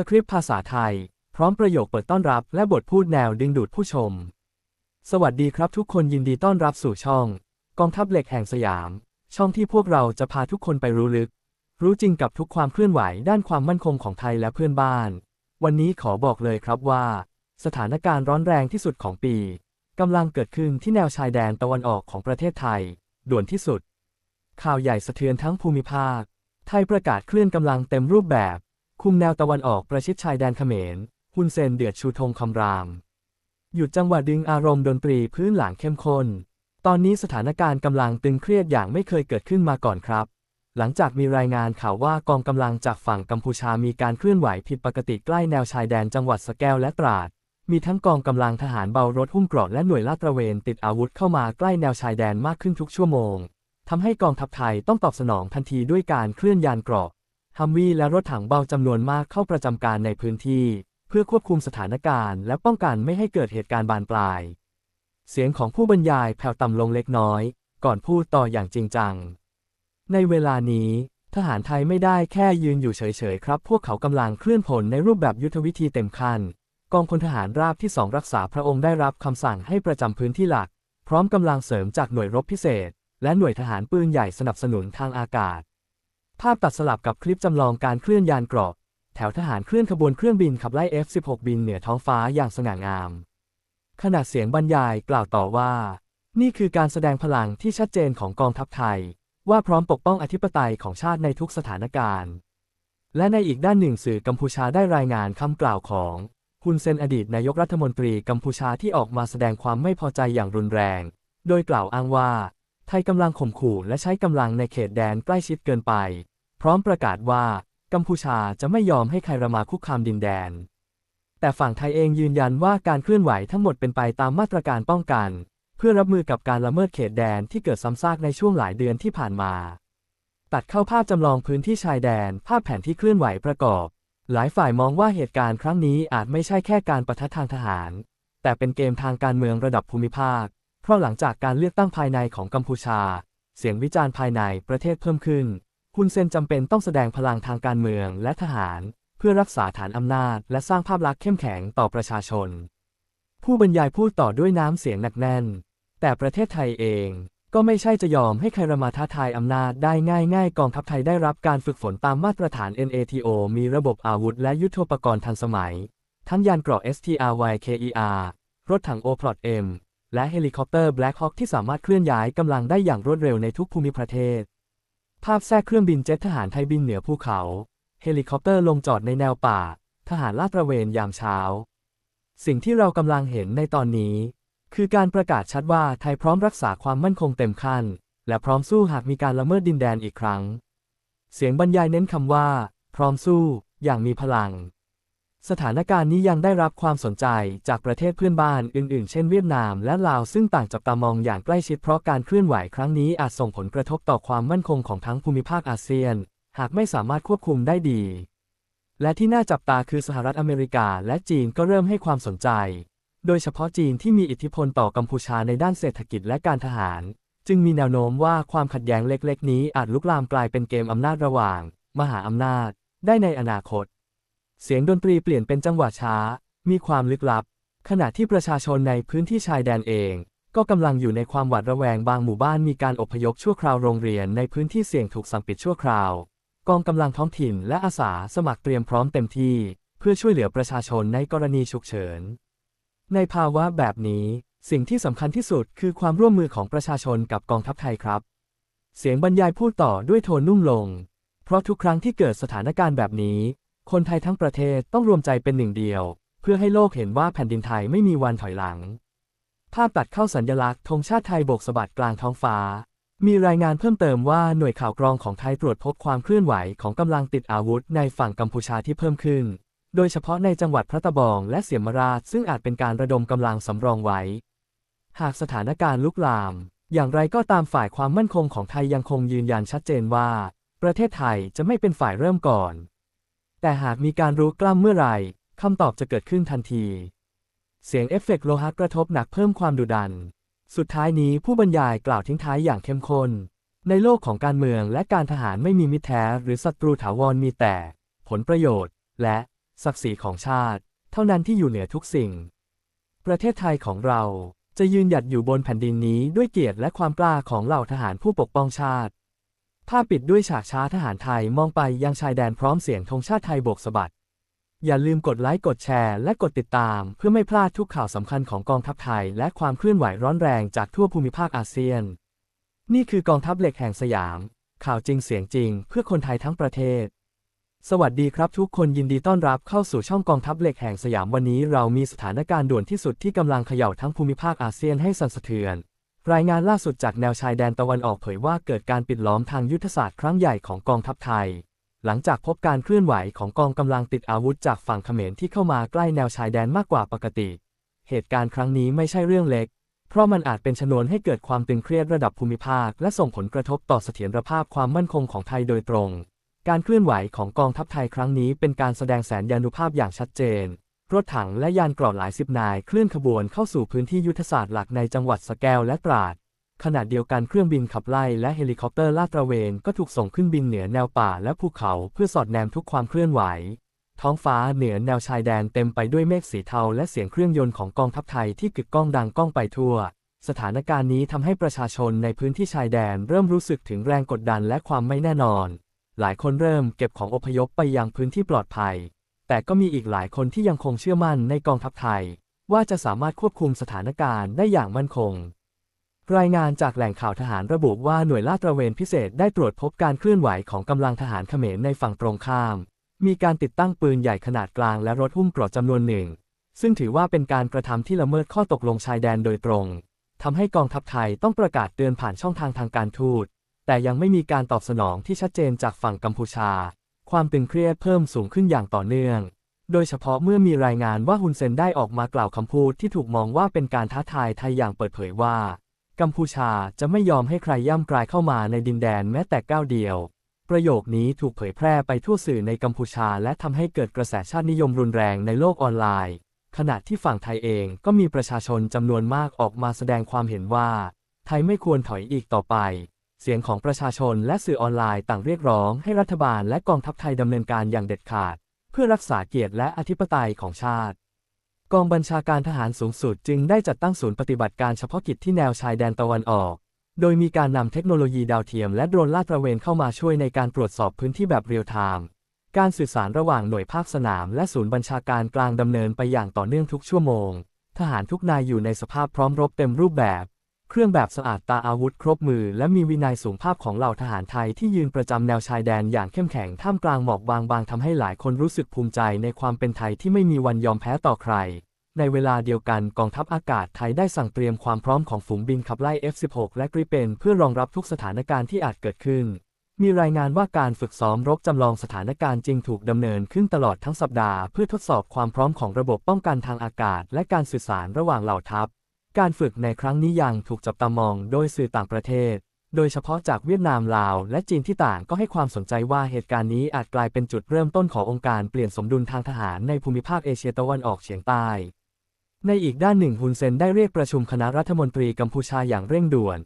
สคริปต์ภาษาไทย พร้อมประโยคเปิดต้อนรับและบทพูดแนวดึงดูดผู้ชม สวัสดีครับทุกคนยินดีต้อนรับสู่ช่อง กองทัพเหล็กแห่งสยาม ช่องที่พวกเราจะพาทุกคนไปรู้ลึก รู้จริงกับทุกความเคลื่อนไหวด้านความมั่นคงของไทยและเพื่อนบ้าน วันนี้ขอบอกเลยครับว่า สถานการณ์ร้อนแรงที่สุดของปีกำลังเกิดขึ้นที่แนวชายแดนตะวันออกของประเทศไทย ด่วนที่สุด ข่าวใหญ่สะเทือนทั้งภูมิภาค ไทยประกาศเคลื่อนกำลังเต็มรูปแบบ คุมแนวตะวันออกประชิดชายแดนเขมรฮุนเซนเดือดชูธงคำราม หยุดจังหวะดึงอารมณ์ดนตรีพื้นหลังเข้มข้น ตอนนี้สถานการณ์กำลังตึงเครียดอย่างไม่เคยเกิดขึ้นมาก่อนครับ หลังจากมีรายงานข่าวว่ากองกำลังจากฝั่งกัมพูชามีการเคลื่อนไหวผิดปกติใกล้แนวชายแดนจังหวัดสแก้วและตราด มีทั้งกองกำลังทหารเบารถหุ้มเกราะและหน่วยลาดตระเวนติดอาวุธเข้ามาใกล้แนวชายแดนมากขึ้นทุกชั่วโมงทำให้กองทัพไทยต้องตอบสนองทันทีด้วยการเคลื่อนยานเกราะ ฮัมวีและรถถังเบาจำนวนมากเข้าประจำการในพื้นที่ เพื่อควบคุมสถานการณ์และป้องกันไม่ให้เกิดเหตุการณ์บานปลาย เสียงของผู้บรรยายแผ่วต่ำลงเล็กน้อย ก่อนพูดต่ออย่างจริงจัง ในเวลานี้ทหารไทยไม่ได้แค่ยืนอยู่เฉยๆครับ พวกเขากำลังเคลื่อนพลในรูปแบบยุทธวิธีเต็มขั้น กองพลทหารราบที่สองรักษาพระองค์ได้รับคำสั่งให้ประจำพื้นที่หลัก พร้อมกำลังเสริมจากหน่วยรบพิเศษ และหน่วยทหารปืนใหญ่สนับสนุนทางอากาศ ภาพตัดสลับกับคลิปจำลองการเคลื่อนยานเกราะแถวทหารเคลื่อนขบวนเครื่องบินขับไล่ F-16 บินเหนือท้องฟ้าอย่างสง่างาม ขณะเสียงบรรยายกล่าวต่อว่า นี่คือการแสดงพลังที่ชัดเจนของกองทัพไทย ว่าพร้อมปกป้องอธิปไตยของชาติในทุกสถานการณ์ และในอีกด้านหนึ่งสื่อกัมพูชาได้รายงานคำกล่าวของฮุนเซนอดีตนายกรัฐมนตรีกัมพูชาที่ออกมาแสดงความไม่พอใจอย่างรุนแรง โดยกล่าวอ้างว่า ไทยกำลังข่มขู่และใช้กำลังในเขตแดนใกล้ชิดเกินไป พร้อมประกาศว่า กัมพูชาจะไม่ยอมให้ใครระมาคุกคามดินแดน แต่ฝั่งไทยเองยืนยันว่าการเคลื่อนไหวทั้งหมดเป็นไปตามมาตรการป้องกัน เพื่อรับมือกับการละเมิดเขตแดนที่เกิดซ้ำซากในช่วงหลายเดือนที่ผ่านมา ตัดเข้าภาพจำลองพื้นที่ชายแดน ภาพแผนที่เคลื่อนไหวประกอบ หลายฝ่ายมองว่าเหตุการณ์ครั้งนี้อาจไม่ใช่แค่การประทะทางทหาร แต่เป็นเกมทางการเมืองระดับภูมิภาค เพราะหลังจากการเลือกตั้งภายในของกัมพูชา เสียงวิจารณ์ภายในประเทศเพิ่มขึ้นฮุนเซนจำเป็นต้องแสดงพลังทางการเมืองและทหาร เพื่อรักษาฐานอำนาจ และสร้างภาพลักษณ์เข้มแข็งต่อประชาชน ผู้บรรยายพูดต่อด้วยน้ำเสียงหนักแน่น แต่ประเทศไทยเองก็ไม่ใช่จะยอมให้ใครมาท้าทายอำนาจได้ง่ายๆกองทัพไทยได้รับการฝึกฝนตามมาตรฐาน NATO มีระบบอาวุธและยุทโธปกรณ์ทันสมัย ทั้งยานเกราะ STRYKER รถถัง O-Plot M และเฮลิคอปเตอร์ Black Hawk ที่สามารถเคลื่อนย้ายกำลังได้อย่างรวดเร็วในทุกภูมิประเทศ ภาพแทรกเครื่องบินเจ็ตทหารไทยบินเหนือภูเขา เฮลิคอปเตอร์ลงจอดในแนวป่า ทหารลาดตระเวนยามเช้า สิ่งที่เรากำลังเห็นในตอนนี้ คือการประกาศชัดว่าไทยพร้อมรักษาความมั่นคงเต็มขั้น และพร้อมสู้หากมีการละเมิดดินแดนอีกครั้ง เสียงบรรยายเน้นคำว่า พร้อมสู้ อย่างมีพลัง สถานการณ์นี้ยังได้รับความสนใจจากประเทศเพื่อนบ้านอื่นๆ เช่นเวียดนามและลาวซึ่งต่างจับตามองอย่างใกล้ชิดเพราะการเคลื่อนไหวครั้งนี้อาจส่งผลกระทบต่อความมั่นคงของทั้งภูมิภาคอาเซียน หากไม่สามารถควบคุมได้ดี และที่น่าจับตาคือสหรัฐอเมริกาและจีนก็เริ่มให้ความสนใจ โดยเฉพาะจีนที่มีอิทธิพลต่อกัมพูชาในด้านเศรษฐกิจและการทหาร จึงมีแนวโน้มว่าความขัดแย้งเล็ก ๆ นี้อาจลุกลามกลายเป็นเกมอำนาจระหว่าง มหาอำนาจ ได้ในอนาคต เสียงดนตรีเปลี่ยนเป็นจังหวะช้า มีความลึกลับ ขณะที่ประชาชนในพื้นที่ชายแดนเอง ก็กำลังอยู่ในความหวาดระแวงบางหมู่บ้านมีการอพยพชั่วคราวโรงเรียนในพื้นที่เสี่ยงถูกสั่งปิดชั่วคราว กองกำลังท้องถิ่นและอาสาสมัครเตรียมพร้อมเต็มที่ เพื่อช่วยเหลือประชาชนในกรณีฉุกเฉิน ในภาวะแบบนี้ สิ่งที่สำคัญที่สุดคือความร่วมมือของประชาชนกับกองทัพไทยครับ เสียงบรรยายพูดต่อด้วยโทนนุ่มลง เพราะทุกครั้งที่เกิดสถานการณ์แบบนี้ คนไทยทั้งประเทศต้องรวมใจเป็นหนึ่งเดียว เพื่อให้โลกเห็นว่าแผ่นดินไทยไม่มีวันถอยหลัง ภาพตัดเข้าสัญญลักษณ์ธงชาติไทยโบกสะบัดกลางท้องฟ้า มีรายงานเพิ่มเติมว่าหน่วยข่าวกรองของไทยตรวจพบความเคลื่อนไหวของกำลังติดอาวุธในฝั่งกัมพูชาที่เพิ่มขึ้น โดยเฉพาะในจังหวัดพระตะบองและเสียมราชซึ่งอาจเป็นการระดมกำลังสำรองไว้ หากสถานการณ์ลุกลาม อย่างไรก็ตามฝ่ายความมั่นคงของไทยยังคงยืนยันชัดเจนว่า ประเทศไทยจะไม่เป็นฝ่ายเริ่มก่อน แต่หากมีการรู้กล้ามเมื่อไหร่คำตอบจะเกิดขึ้นทันที เสียงเอฟเฟกต์โลหะกระทบหนักเพิ่มความดุดัน สุดท้ายนี้ผู้บรรยายกล่าวทิ้งท้ายอย่างเข้มข้น ในโลกของการเมืองและการทหารไม่มีมิตรแท้หรือศัตรูถาวรมีแต่ ผลประโยชน์ และศักดิ์ศรีของชาติ เท่านั้นที่อยู่เหนือทุกสิ่ง ประเทศไทยของเราจะยืนหยัดอยู่บนแผ่นดินนี้ด้วยเกียรติและความกล้าของเหล่าทหารผู้ปกป้องชาติ ภาพปิดด้วยฉากช้าทหารไทยมองไปยังชายแดนพร้อมเสียงธงชาติไทยโบกสะบัด อย่าลืมกดไลค์กดแชร์และกดติดตาม เพื่อไม่พลาดทุกข่าวสำคัญของกองทัพไทย และความเคลื่อนไหวร้อนแรงจากทั่วภูมิภาคอาเซียน นี่คือกองทัพเหล็กแห่งสยาม ข่าวจริงเสียงจริง เพื่อคนไทยทั้งประเทศ สวัสดีครับทุกคนยินดีต้อนรับเข้าสู่ช่องกองทัพเหล็กแห่งสยามวันนี้ เรามีสถานการณ์ด่วนที่สุดที่กำลังเขย่าทั้งภูมิภาคอาเซียนให้สั่นสะเทือน รายงานล่าสุดจากแนวชายแดนตะวันออกเผยว่าเกิดการปิดล้อมทางยุทธศาสตร์ครั้งใหญ่ของกองทัพไทย หลังจากพบการเคลื่อนไหวของกองกำลังติดอาวุธจากฝั่งเขมรที่เข้ามาใกล้แนวชายแดนมากกว่าปกติ เหตุการณ์ครั้งนี้ไม่ใช่เรื่องเล็ก เพราะมันอาจเป็นชนวนให้เกิดความตึงเครียดระดับภูมิภาค และส่งผลกระทบต่อเสถียรภาพความมั่นคงของไทยโดยตรง การเคลื่อนไหวของกองทัพไทยครั้งนี้เป็นการแสดงแสนยานุภาพอย่างชัดเจน รถถังและยานเกราะหลายสิบนายเคลื่อนขบวนเข้าสู่พื้นที่ยุทธศาสตร์หลักในจังหวัดสแกวและตราด ขณะเดียวกันเครื่องบินขับไล่และเฮลิคอปเตอร์ลาดตระเวนก็ถูกส่งขึ้นบินเหนือแนวป่าและภูเขาเพื่อสอดแนมทุกความเคลื่อนไหว ท้องฟ้าเหนือแนวชายแดนเต็มไปด้วยเมฆสีเทาและเสียงเครื่องยนต์ของกองทัพไทยที่กึกก้องดังก้องไปทั่ว สถานการณ์นี้ทำให้ประชาชนในพื้นที่ชายแดนเริ่มรู้สึกถึงแรงกดดันและความไม่แน่นอน หลายคนเริ่มเก็บของอพยพไปยังพื้นที่ปลอดภัย แต่ก็มีอีกหลายคนที่ยังคงเชื่อมั่นในกองทัพไทย ว่าจะสามารถควบคุมสถานการณ์ได้อย่างมั่นคง รายงานจากแหล่งข่าวทหารระบุว่าหน่วยลาดตระเวนพิเศษได้ตรวจพบการเคลื่อนไหวของกำลังทหารเขมรในฝั่งตรงข้าม มีการติดตั้งปืนใหญ่ขนาดกลางและรถหุ้มเกราะจำนวนหนึ่ง ซึ่งถือว่าเป็นการกระทำที่ละเมิดข้อตกลงชายแดนโดยตรงทำให้กองทัพไทยต้องประกาศเตือนผ่านช่องทางทางการทูต แต่ยังไม่มีการตอบสนองที่ชัดเจนจากฝั่งกัมพูชา ความตึงเครียดเพิ่มสูงขึ้นอย่างต่อเนื่อง โดยเฉพาะเมื่อมีรายงานว่าฮุนเซนได้ออกมากล่าวคำพูดที่ถูกมองว่าเป็นการท้าทายไทยอย่างเปิดเผยว่า กัมพูชาจะไม่ยอมให้ใครย่ำกลายเข้ามาในดินแดนแม้แต่ก้าวเดียว ประโยคนี้ถูกเผยแพร่ไปทั่วสื่อในกัมพูชา และทำให้เกิดกระแสชาตินิยมรุนแรงในโลกออนไลน์ ขณะที่ฝั่งไทยเองก็มีประชาชนจำนวนมากออกมาแสดงความเห็นว่า ไทยไม่ควรถอยอีกต่อไป เสียงของประชาชนและสื่อออนไลน์ต่างเรียกร้องให้รัฐบาลและกองทัพไทยดำเนินการอย่างเด็ดขาด เพื่อรักษาเกียรติและอธิปไตยของชาติ กองบัญชาการทหารสูงสุดจึงได้จัดตั้งศูนย์ปฏิบัติการเฉพาะกิจที่แนวชายแดนตะวันออก โดยมีการนำเทคโนโลยีดาวเทียมและโดรนลาดตระเวนเข้ามาช่วยในการตรวจสอบพื้นที่แบบเรียลไทม์การสื่อสารระหว่างหน่วยภาคสนามและศูนย์บัญชาการกลางดำเนินไปอย่างต่อเนื่องทุกชั่วโมง ทหารทุกนายอยู่ในสภาพพร้อมรบเต็มรูปแบบ เครื่องแบบสะอาดตาอาวุธครบมือ และมีวินัยสูงภาพของเหล่าทหารไทยที่ยืนประจำแนวชายแดนอย่างเข้มแข็งท่ามกลางหมอกบางๆทำให้หลายคนรู้สึกภูมิใจในความเป็นไทยที่ไม่มีวันยอมแพ้ต่อใคร ในเวลาเดียวกันกองทัพอากาศไทยได้สั่งเตรียมความพร้อมของฝูงบินขับไล่ F-16 และกริเปนเพื่อรองรับทุกสถานการณ์ที่อาจเกิดขึ้น มีรายงานว่าการฝึกซ้อมรบจำลองสถานการณ์จริงถูกดำเนินขึ้นตลอดทั้งสัปดาห์เพื่อทดสอบความพร้อมของระบบป้องกันทางอากาศ และการสื่อสารระหว่างเหล่าทัพ การฝึกในครั้งนี้ยังถูกจับตามองโดยสื่อต่างประเทศ โดยเฉพาะจากเวียดนามลาว และจีนที่ต่างก็ให้ความสนใจว่าเหตุการณ์นี้อาจกลายเป็นจุดเริ่มต้นขององค์การเปลี่ยนสมดุลทางทหารในภูมิภาคเอเชียตะวันออกเฉียงใต้ ในอีกด้านหนึ่งฮุนเซนได้เรียกประชุมคณะรัฐมนตรีกัมพูชาอย่างเร่งด่วน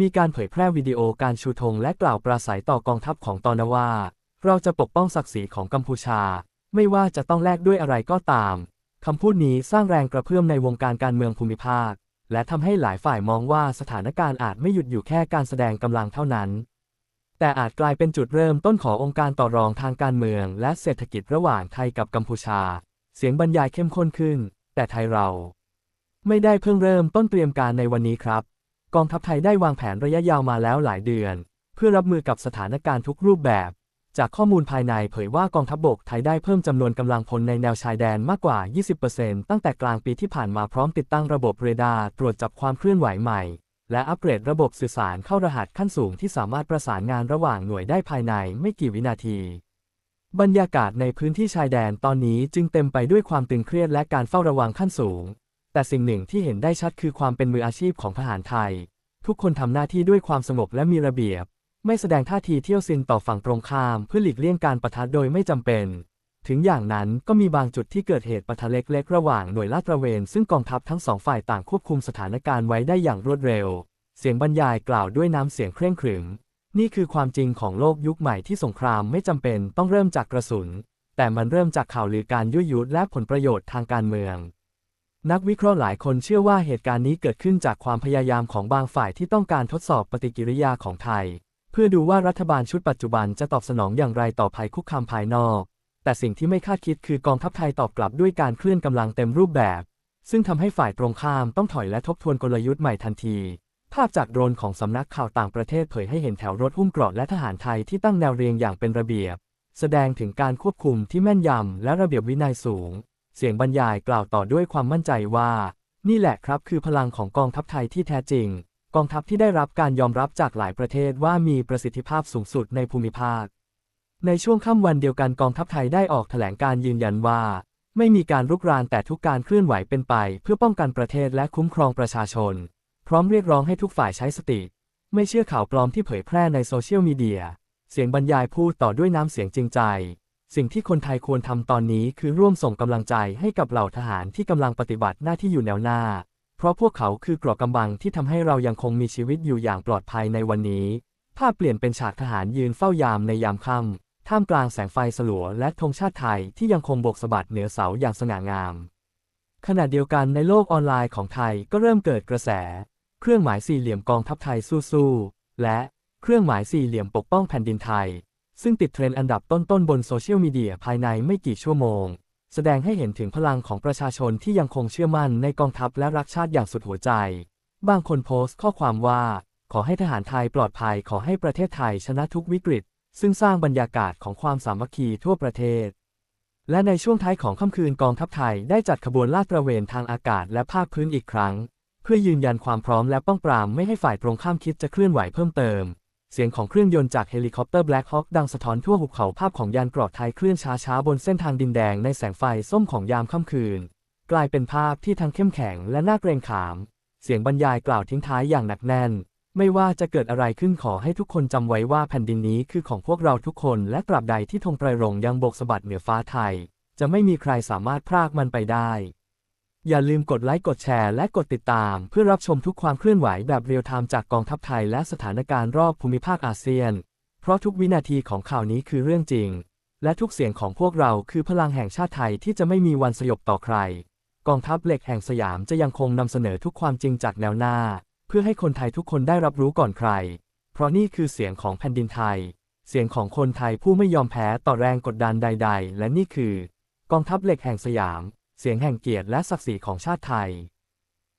มีการเผยแพร่วิดีโอการชูธงและกล่าวปราศัยต่อกองทัพของตอนว่า เราจะปกป้องศักดิ์ศรีของกัมพูชา ไม่ว่าจะต้องแลกด้วยอะไรก็ตามคำพูดนี้สร้างแรงกระเพื่อมในวงการการเมืองภูมิภาค และทำให้หลายฝ่ายมองว่าสถานการณ์อาจไม่หยุดอยู่แค่การแสดงกำลังเท่านั้น แต่อาจกลายเป็นจุดเริ่มต้นขององค์การต่อรองทางการเมือง และเศรษฐกิจระหว่างไทยกับกัมพูชา เสียงบรรยายเข้มข้นขึ้น แต่ไทยเรา ไม่ได้เพิ่งเริ่มต้นเตรียมการในวันนี้ครับ กองทัพไทยได้วางแผนระยะยาวมาแล้วหลายเดือน เพื่อรับมือกับสถานการณ์ทุกรูปแบบ จากข้อมูลภายในเผยว่ากองทัพบบกไทยได้เพิ่มจำนวนกำลังพลในแนวชายแดนมากกว่า 20%ตั้งแต่กลางปีที่ผ่านมาพร้อมติดตั้งระบบเรดาร์ตรวจจับความเคลื่อนไหวใหม่ และอัปเกรดระบบสื่อสารเข้ารหัสขั้นสูงที่สามารถประสานงานระหว่างหน่วยได้ภายในไม่กี่วินาที บรรยากาศในพื้นที่ชายแดนตอนนี้จึงเต็มไปด้วยความตึงเครียดและการเฝ้าระวังขั้นสูง แต่สิ่งหนึ่งที่เห็นได้ชัดคือความเป็นมืออาชีพของทหารไทย ทุกคนทำหน้าที่ด้วยความสงบและมีระเบียบ ไม่แสดงท่าทีเที่ยวซินต่อฝั่งตรงข้ามเพื่อหลีกเลี่ยงการประทะโดยไม่จำเป็น ถึงอย่างนั้นก็มีบางจุดที่เกิดเหตุปะทะเล็กๆ ระหว่างหน่วยลาดตระเวน ซึ่งกองทัพทั้งสองฝ่ายต่างควบคุมสถานการณ์ไว้ได้อย่างรวดเร็ว เสียงบรรยายกล่าวด้วยน้ำเสียงเคร่งขรึม นี่คือความจริงของโลกยุคใหม่ที่สงครามไม่จำเป็นต้องเริ่มจากกระสุน แต่มันเริ่มจากข่าวลือการยั่วยุและผลประโยชน์ทางการเมืองนักวิเคราะห์หลายคนเชื่อว่าเหตุการณ์นี้เกิดขึ้นจากความพยายามของบางฝ่ายที่ต้องการทดสอบปฏิกิริยาของไทย พื่อดูว่ารัฐบาลชุดปัจจุบันจะตอบสนองอย่างไรต่อภัยคุกคามภายนอก แต่สิ่งที่ไม่คาดคิดคือกองทัพไทยตอบกลับด้วยการเคลื่อนกำลังเต็มรูปแบบ ซึ่งทำให้ฝ่ายตรงข้ามต้องถอยและทบทวนกลยุทธ์ใหม่ทันที ภาพจากโดรนของสำนักข่าวต่างประเทศเผยให้เห็นแถวรถหุ้มเกราะและทหารไทยที่ตั้งแนวเรียงอย่างเป็นระเบียบ แสดงถึงการควบคุมที่แม่นยำและระเบียบวินัยสูง เสียงบรรยายกล่าวต่อด้วยความมั่นใจว่า นี่แหละครับคือพลังของกองทัพไทยที่แท้จริง กองทัพที่ได้รับการยอมรับจากหลายประเทศว่ามีประสิทธิภาพสูงสุดในภูมิภาค ในช่วงค่ำวันเดียวกันกองทัพไทยได้ออกแถลงการยืนยันว่า ไม่มีการรุกรานแต่ทุกการเคลื่อนไหวเป็นไป เพื่อป้องกันประเทศและคุ้มครองประชาชน พร้อมเรียกร้องให้ทุกฝ่ายใช้สติ ไม่เชื่อข่าวปลอมที่เผยแพร่ในโซเชียลมีเดียเสียงบรรยายพูดต่อด้วยน้ำเสียงจริงใจ สิ่งที่คนไทยควรทำตอนนี้คือร่วมส่งกำลังใจให้กับเหล่าทหารที่กำลังปฏิบัติหน้าที่อยู่แนวหน้า เพราะพวกเขาคือเกราะกำบังที่ทำให้เรายังคงมีชีวิตอยู่อย่างปลอดภัยในวันนี้ ภาพเปลี่ยนเป็นฉากทหารยืนเฝ้ายามในยามค่ำท่ามกลางแสงไฟสลัวและธงชาติไทยที่ยังคงโบกสะบัดเหนือเสาอย่างสง่างาม ขณะเดียวกันในโลกออนไลน์ของไทยก็เริ่มเกิดกระแส เครื่องหมายสี่เหลี่ยมกองทัพไทยสู้ๆและเครื่องหมายสี่เหลี่ยมปกป้องแผ่นดินไทย ซึ่งติดเทรนด์อันดับต้นๆบนโซเชียลมีเดียภายในไม่กี่ชั่วโมง แสดงให้เห็นถึงพลังของประชาชนที่ยังคงเชื่อมั่นในกองทัพและรักชาติอย่างสุดหัวใจ บางคนโพสต์ข้อความว่า ขอให้ทหารไทยปลอดภัยขอให้ประเทศไทยชนะทุกวิกฤต ซึ่งสร้างบรรยากาศของความสามัคคีทั่วประเทศ และในช่วงท้ายของค่ำคืนกองทัพไทยได้จัดขบวนลาดตระเวนทางอากาศและภาคพื้นอีกครั้ง เพื่อยืนยันความพร้อมและป้องปรามไม่ให้ฝ่ายตรงข้ามคิดจะเคลื่อนไหวเพิ่มเติม เสียงของเครื่องยนต์จากเฮลิคอปเตอร์ Black Hawk ดังสะท้อนทั่วหุบเขาภาพของยานเกราะไทยเคลื่อนช้าๆ บนเส้นทางดินแดงในแสงไฟส้มของยามค่ำคืน กลายเป็นภาพที่ทั้งเข้มแข็งและน่าเกรงขาม เสียงบรรยายกล่าวทิ้งท้ายอย่างหนักแน่น ไม่ว่าจะเกิดอะไรขึ้นขอให้ทุกคนจำไว้ว่าแผ่นดินนี้คือของพวกเราทุกคนและตราบใดที่ธงไตรรงยังโบกสะบัดเหนือฟ้าไทย จะไม่มีใครสามารถพรากมันไปได้ อย่าลืมกดไลค์กดแชร์และกดติดตาม เพื่อรับชมทุกความเคลื่อนไหวแบบเรียลไทม์จากกองทัพไทยและสถานการณ์รอบภูมิภาคอาเซียน เพราะทุกวินาทีของข่าวนี้คือเรื่องจริง และทุกเสียงของพวกเราคือพลังแห่งชาติไทยที่จะไม่มีวันสยบต่อใคร กองทัพเหล็กแห่งสยามจะยังคงนำเสนอทุกความจริงจากแนวหน้า เพื่อให้คนไทยทุกคนได้รับรู้ก่อนใคร เพราะนี่คือเสียงของแผ่นดินไทย เสียงของคนไทยผู้ไม่ยอมแพ้ต่อแรงกดดันใด ๆ และนี่คือกองทัพเหล็กแห่งสยาม เสียงแห่งเกียรติและศักดิ์ศรีของชาติไทย